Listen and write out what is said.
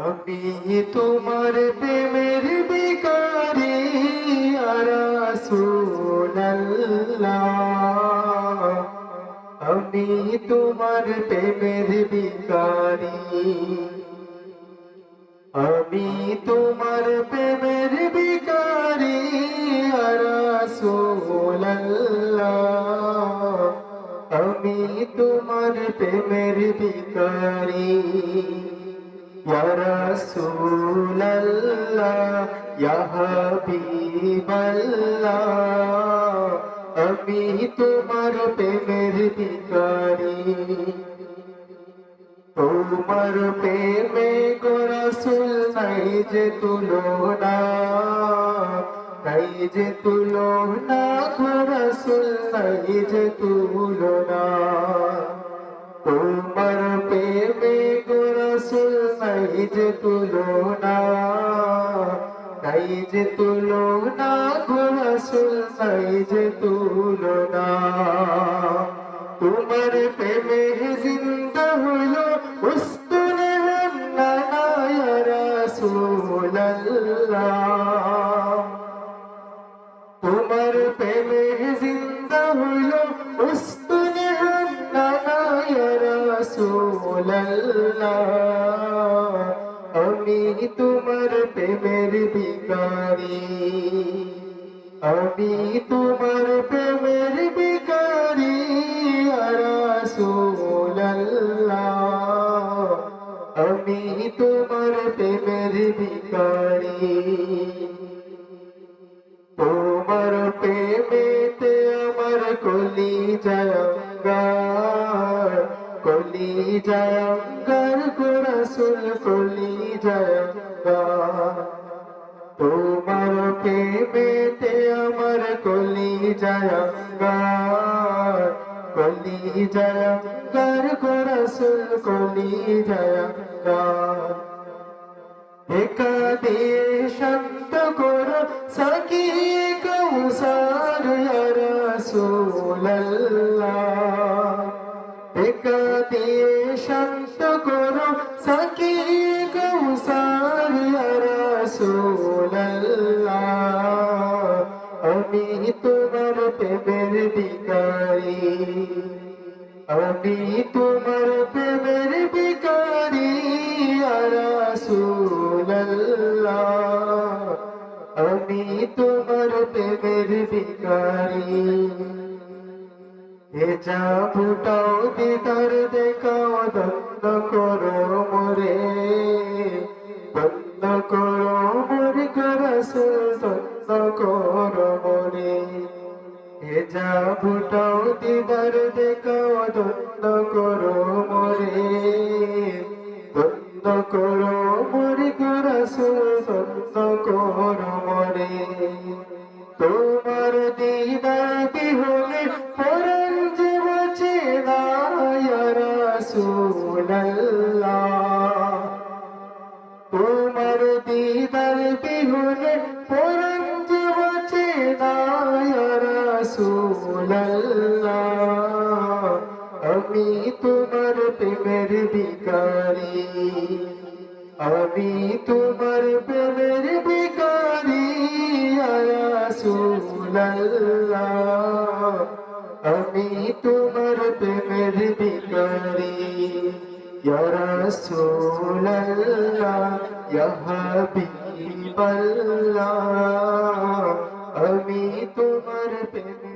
আমি তোমার প্রেমের বিকারি রাসূলুল্লাহ আমি তোমার প্রেমের বিকারি আমি তোমার প্রেমের বিকারি রাসূলুল্লাহ আমি তোমার প্রেমের হাবিবাল্লাহ, আমি তোমার প্রেমের বিকারি তোমার প্রেমে গোরসুল নাই যে তুলনা, নাই যে তুলনা গোরসুল নাই যে তুলনা। তোমার প্রেমে গোরসুল নাই যে তুলনা। নাই যে তুলনা, গোরসুল নাই যে তুলনা। তোমার প্রেমে জিন্দা হইল উস্তুনে রাসূলুল্লাহ। রাসূলুল্লাহ আমি তোমার প্রেমের বিকারি আমি তোমার প্রেমের বিকারি আল্লাহ আমি তোমার প্রেমের বিকারি কলি জয়ঙ্গার গোরসুল, কলি জয়ঙ্গার তোমার প্রেমেতে আমার কলি জয়ঙ্গার কলি জয়ঙ্গার গোরসুল, কলি জয়ঙ্গার একা দিয়ে শান্ত করো, সাকি দিয়ে শান্ত করো, সাকি কৌসার রসুল্লাহ আমি তোমার প্রেমের বিকারি আমি তোমার প্রেমের বিকারি রাসূলুল্লাহ। আমি তোমার প্রেমের বিকারি এ যা ফুটাও দিদার দেখাও দন্দ করো মোরে। দন্দ করো মোরে রাসূল দন্দ করো মোরে। এ যা ফুটাও দিদার দেখাও দন্দ করো মোরে। দন্দ করো মোরে রাসূল দন্দ করো মোরে। তোমার তোমার দিদার বিহনে পরন জীব চেনা রাসূলুল্লাহ আমি তোমার প্রেমের বিকারি আমি তোমার প্রেমের বিকারি রাসূলুল্লাহ আমি তোমার প্রেমের বিকারি ইয়া রাসূলুল্লাহ ইয়া হাবিবাল্লাহ আমি তোমার প্রেমের বিকারি